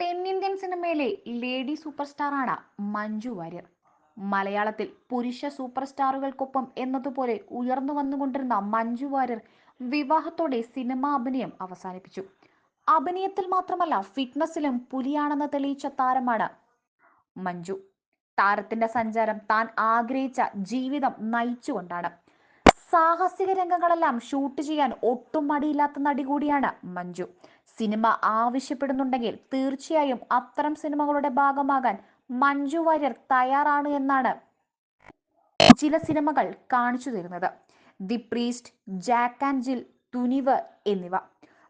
തെന്നിന്ത്യൻ സിനിമയിലെ lady super സ്റ്റാറാണ് മഞ്ജു വാര്യർ. മലയാളത്തിൽ പുരുഷ സൂപ്പർ സ്റ്റാറുകൾക്കൊപ്പം എന്നതുപോലെ ഉയർന്നു വന്നുകൊണ്ടിരുന്ന മഞ്ജു വാര്യർ വിവാഹത്തോടെ സിനിമാ അഭിനയം അവസാനിപ്പിച്ചു. അഭിനയത്തിൽ മാത്രമല്ല ഫിറ്റ്നസിലും പുലിയാണെന്ന് തെളിയിച്ച താരമാണ് മഞ്ജു. താരത്തിന്റെ സഞ്ചാരം താൻ ആഗ്രഹിച്ച ജീവിതം നയിച്ചുകൊണ്ടാണ്. സാഹസിക രംഗങ്ങളെല്ലാം ഷൂട്ട് ചെയ്യാൻ ഒട്ടും മടിയില്ലാത്ത നടി കൂടിയാണ് മഞ്ജു. സിനിമ ആവശ്യപ്പെടുന്നുണ്ടെങ്കിൽ തീർച്ചയായും അത്തരം സിനിമകളുടെ ഭാഗമാകാൻ മഞ്ജു വാര്യർ തയ്യാറാണ് എന്നാണ് ചില സിനിമകൾ കാണിച്ചു തരുന്നത്. ദി പ്രീസ്റ്റ് ജാക്ക് ആൻഡ് ജിൽ തുനിവ് എന്നിവ.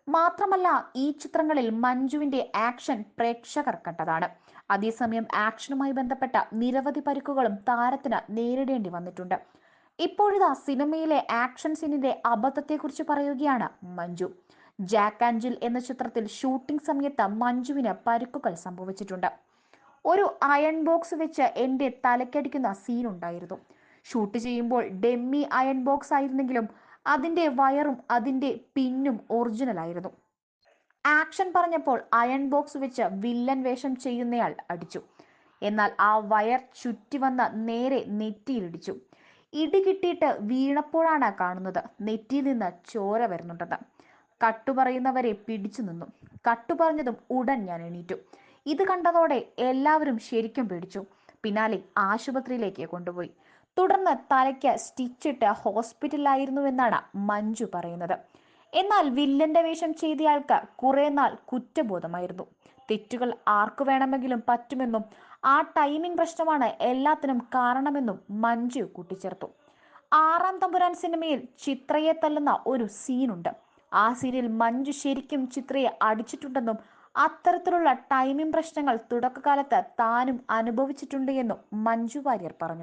മാത്രമല്ല ഈ ചിത്രങ്ങളിൽ മഞ്ജുവിന്റെ ആക്ഷൻ പ്രേക്ഷകർ കണ്ടതാണ്. അതേസമയം ആക്ഷനുമായി ബന്ധപ്പെട്ട നിരവധി പരിക്കുകളും താരത്തിന് നേരിടേണ്ടി വന്നിട്ടുണ്ട്. ഇപ്പോഴിതാ സിനിമയിലെ ആക്ഷൻ സീനിന്റെ അബദ്ധത്തെക്കുറിച്ച് പറയുകയാണ് മഞ്ജു. ജാക്ക് ആൻഡ് ജിൽ എന്ന ചിത്രത്തിൽ ഷൂട്ടിംഗ് സമയത്ത് മഞ്ജുവിന് പരുക്കുകൾ സംഭവിച്ചിട്ടുണ്ട്. ഒരു അയൺ ബോക്സ് വെച്ച് എന്റെ തലക്കടിക്കുന്ന സീൻ ഉണ്ടായിരുന്നു ഷൂട്ട് ചെയ്യുമ്പോൾ ഡെമ്മി അയൺ ബോക്സ് ആയിരുന്നെങ്കിലും അതിന്റെ വയറും അതിന്റെ പിന്നും ഒറിജിനൽ ആയിരുന്നു ആക്ഷൻ പറഞ്ഞപ്പോൾ അയൺ ബോക്സ് വെച്ച് വില്ലൻ വേഷം ചെയ്യുന്നയാൾ അടിച്ചു. എന്നാൽ ആ വയർ ചുറ്റി വന്ന നേരെ നെറ്റിയിലിടിച്ചു. ഇടി കിട്ടിയിട്ട് വീണപ്പോഴാണ് കാണുന്നത്. നെറ്റിയിൽ നിന്ന് ചോര വരുന്നുണ്ടെന്ന് കട്ടുപറയുന്നവരെ പിടിച്ചു നിന്നു. കട്ടുപറഞ്ഞതും ഉടൻ ഞാൻ എണീറ്റു. ഇത് കണ്ടതോടെ എല്ലാവരും ശരിക്കും പേടിച്ചു. പിന്നാലെ ആശുപത്രിയിലേക്ക് കൊണ്ടുപോയി. തുടർന്ന് തലയ്ക്ക് സ്റ്റിച്ചിട്ട് ഹോസ്പിറ്റലിലായിരുന്നുവെന്നാണ് മഞ്ജു പറയുന്നത്. എന്നാൽ വില്ലന്റെ വേഷം ചെയ്തയാൾക്ക് കുറെ നാൾ കുറ്റബോധമായിരുന്നു. തെറ്റുകൾ ആർക്കു വേണമെങ്കിലും പറ്റുമെന്നും ആ ടൈമിംഗ് പ്രശ്നമാണ് എല്ലാത്തിനും കാരണമെന്നും മഞ്ജു കൂട്ടിച്ചേർത്തു. ആറാം തമ്പുരാൻ സിനിമയിൽ ചിത്രയെ തല്ലുന്ന ഒരു സീനുണ്ട്. ആ സീനിൽ മഞ്ജു ശരിക്കും ചിത്രയെ അടിച്ചിട്ടുണ്ടെന്നും അത്തരത്തിലുള്ള ടൈമിംഗ് പ്രശ്നങ്ങൾ തുടക്കകാലത്ത് താനും അനുഭവിച്ചിട്ടുണ്ട് എന്നും മഞ്ജു വാര്യർ പറഞ്ഞു.